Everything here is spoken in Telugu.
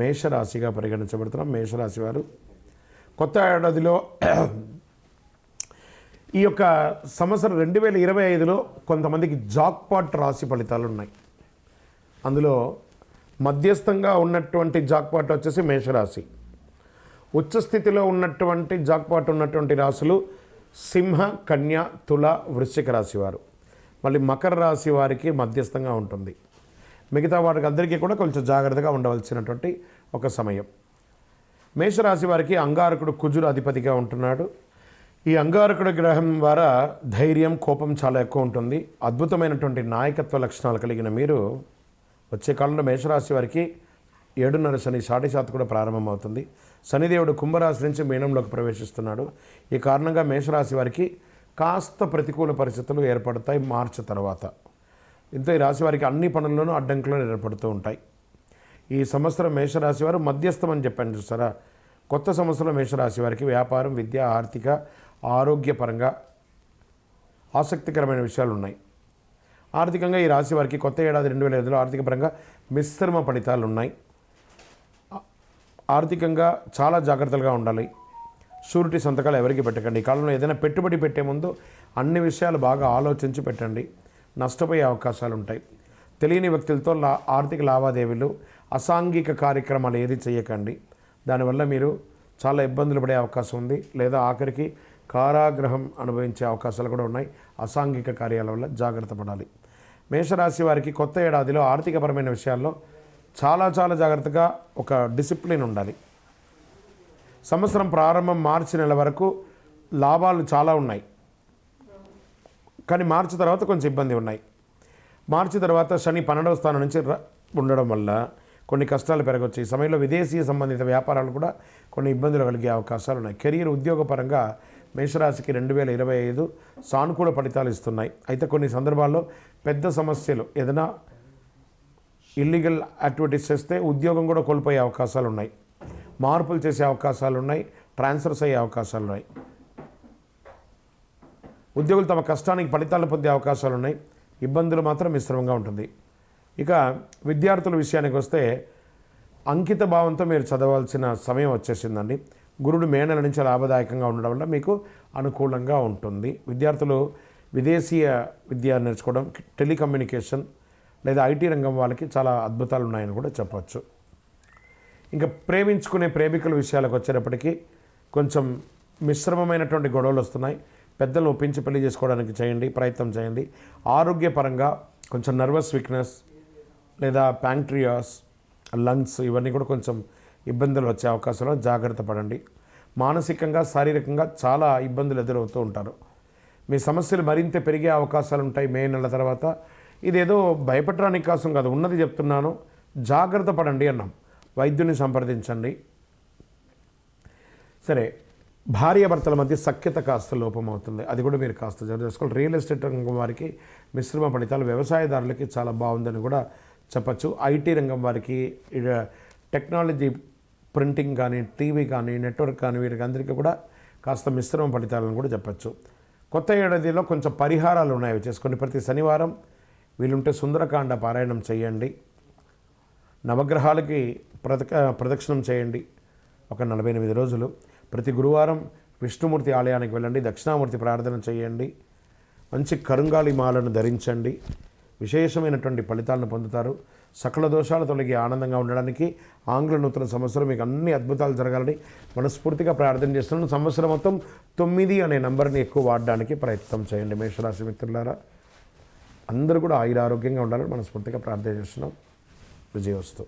మేషరాశిగా పరిగణించబడుతున్నాం. మేషరాశి వారు కొత్త ఏడాదిలో ఈ యొక్క సంవత్సరం రెండు వేల ఇరవై ఐదులో కొంతమందికి జాక్పాట్ రాశి ఫలితాలు ఉన్నాయి. అందులో మధ్యస్థంగా ఉన్నటువంటి జాక్పాట్ వచ్చేసి మేషరాశి. ఉచ్చస్థితిలో ఉన్నటువంటి జాక్పాట్ ఉన్నటువంటి రాశులు సింహ కన్య తుల వృశ్చిక రాశి వారు. మళ్ళీ మకర రాశి వారికి మధ్యస్థంగా ఉంటుంది. మిగతా వారికి అందరికీ కూడా కొంచెం జాగ్రత్తగా ఉండవలసినటువంటి ఒక సమయం. మేషరాశి వారికి అంగారకుడు కుజుడు అధిపతిగా ఉంటున్నాడు. ఈ అంగారకుడు గ్రహం ద్వారా ధైర్యం కోపం చాలా ఎక్కువ ఉంటుంది. అద్భుతమైనటువంటి నాయకత్వ లక్షణాలు కలిగిన మీరు వచ్చే కాలంలో మేషరాశి వారికి ఏడున్నర శని సాటి శాత కూడా ప్రారంభమవుతుంది. శనిదేవుడు కుంభరాశి నుంచి మీనంలోకి ప్రవేశిస్తున్నాడు. ఈ కారణంగా మేషరాశి వారికి కాస్త ప్రతికూల పరిస్థితులు ఏర్పడతాయి మార్చి తర్వాత. ఇంత ఈ రాశి వారికి అన్ని పనుల్లోనూ అడ్డంకులు ఏర్పడుతూ ఉంటాయి. ఈ సంవత్సరం మేషరాశి వారు మధ్యస్థం అని చెప్పాను చూసారా? కొత్త సంవత్సరం మేషరాశి వారికి వ్యాపారం విద్య ఆర్థిక ఆరోగ్యపరంగా ఆసక్తికరమైన విషయాలు ఉన్నాయి. ఆర్థికంగా ఈ రాశి వారికి కొత్త ఏడాది రెండు వేల ఐదులో ఆర్థికపరంగా మిశ్రమ ఫలితాలు ఉన్నాయి. ఆర్థికంగా చాలా జాగ్రత్తలుగా ఉండాలి. షూరిటీ సంతకాలు ఎవరికి పెట్టకండి. ఈ కాలంలో ఏదైనా పెట్టుబడి పెట్టే ముందు అన్ని విషయాలు బాగా ఆలోచించి పెట్టండి. నష్టపోయే అవకాశాలు ఉంటాయి తెలియని వ్యక్తులతో లా ఆర్థిక లావాదేవీలు అసాంఘిక కార్యక్రమాలు ఏది చేయకండి దానివల్ల మీరు చాలా ఇబ్బందులు పడే అవకాశం ఉంది. లేదా ఆఖరికి కారాగ్రహం అనుభవించే అవకాశాలు కూడా ఉన్నాయి. అసాంఘిక కార్యాల వల్ల జాగ్రత్త పడాలి. మేషరాశి వారికి కొత్త ఏడాదిలో ఆర్థికపరమైన విషయాల్లో చాలా చాలా జాగ్రత్తగా ఒక డిసిప్లిన్ ఉండాలి. సంవత్సరం ప్రారంభం మార్చి నెల వరకు లాభాలు చాలా ఉన్నాయి. కానీ మార్చి తర్వాత కొంచెం ఇబ్బంది ఉన్నాయి. మార్చి తర్వాత శని పన్నెండవ స్థానం నుంచి ఉండడం వల్ల కొన్ని కష్టాలు పెరగవచ్చు ఈ సమయంలో విదేశీ సంబంధిత వ్యాపారాలు కూడా కొన్ని ఇబ్బందులు కలిగే అవకాశాలు ఉన్నాయి. కెరీర్ ఉద్యోగపరంగా మేషరాశికి రెండు వేల ఇరవై ఐదు సానుకూల ఫలితాలు ఇస్తున్నాయి. అయితే కొన్ని సందర్భాల్లో పెద్ద సమస్యలు ఏదైనా ఇల్లీగల్ యాక్టివిటీస్ చేస్తే ఉద్యోగం కూడా కోల్పోయే అవకాశాలు ఉన్నాయి. మార్పులు చేసే అవకాశాలు ఉన్నాయి. ట్రాన్స్ఫర్స్ అయ్యే అవకాశాలు ఉన్నాయి. ఉద్యోగులు తమ కష్టానికి ఫలితాలు పొందే అవకాశాలు ఉన్నాయి ఇబ్బందులు మాత్రం మిశ్రమంగా ఉంటుంది. ఇక విద్యార్థుల విషయానికి వస్తే అంకిత భావంతో మీరు చదవాల్సిన సమయం వచ్చేసిందండి. గురుడు మే నెల నుంచి లాభదాయకంగా ఉండడం వల్ల మీకు అనుకూలంగా ఉంటుంది. విద్యార్థులు విదేశీయ విద్య నేర్చుకోవడం టెలికమ్యూనికేషన్ లేదా ఐటీ రంగం వాళ్ళకి చాలా అద్భుతాలు ఉన్నాయని కూడా చెప్పవచ్చు ఇంకా ప్రేమించుకునే ప్రేమికుల విషయాలకు వచ్చేటప్పటికీ కొంచెం మిశ్రమమైనటువంటి గొడవలు వస్తున్నాయి. పెద్దలను ఒప్పించి పెళ్ళి చేసుకోవడానికి చేయండి ప్రయత్నం చేయండి. ఆరోగ్యపరంగా కొంచెం నర్వస్ వీక్నెస్ లేదా ప్యాంక్ట్రియాస్ లంగ్స్ ఇవన్నీ కూడా కొంచెం ఇబ్బందులు వచ్చే అవకాశాలు జాగ్రత్త పడండి. మానసికంగా శారీరకంగా చాలా ఇబ్బందులు ఎదురవుతూ ఉంటారు. మీ సమస్యలు మరింత పెరిగే అవకాశాలు ఉంటాయి మే నెల తర్వాత. ఇదేదో భయపడడానికి కోసం కాదు. ఉన్నది చెప్తున్నాను. జాగ్రత్త పడండి అన్నాం. వైద్యుని సంప్రదించండి. సరే. భార్యాభర్తల మధ్య సఖ్యత కాస్త లోపమవుతుంది. అది కూడా మీరు కాస్త జాగ్రత్త చేసుకోవాలి రియల్ ఎస్టేట్ రంగం వారికి మిశ్రమ ఫలితాలు వ్యవసాయదారులకి చాలా బాగుందని కూడా చెప్పచ్చు. ఐటీ రంగం వారికి టెక్నాలజీ ప్రింటింగ్ కానీ టీవీ కానీ నెట్వర్క్ కానీ వీరికి అందరికీ కూడా కాస్త మిశ్రమ ఫలితాలను కూడా చెప్పచ్చు. కొత్త ఏడాదిలో కొంచెం పరిహారాలు ఉన్నాయి. అవి చేసుకొని ప్రతి శనివారం వీలుంటే సుందరకాండ పారాయణం చేయండి. నవగ్రహాలకి ప్రదక ప్రదక్షిణం చేయండి. ఒక నలభై ఎనిమిది రోజులు. ప్రతి గురువారం విష్ణుమూర్తి ఆలయానికి వెళ్ళండి దక్షిణామూర్తి ప్రార్థన చేయండి మంచి కరుంగాలి మాలను ధరించండి విశేషమైనటువంటి ఫలితాలను పొందుతారు. సకల దోషాలు తొలగి ఆనందంగా ఉండడానికి ఆంగ్ల నూతన సంవత్సరం మీకు అన్ని అద్భుతాలు జరగాలని మనస్ఫూర్తిగా ప్రార్థన చేస్తున్నాను. సంవత్సరం మొత్తం తొమ్మిది అనే నెంబర్ని ఎక్కువ వాడడానికి ప్రయత్నం చేయండి మేషరాశి మిత్రులారా. అందరూ కూడా ఆయురారోగ్యంగా ఉండాలని మనస్ఫూర్తిగా ప్రార్థన చేస్తున్నాం. విజయోస్తు.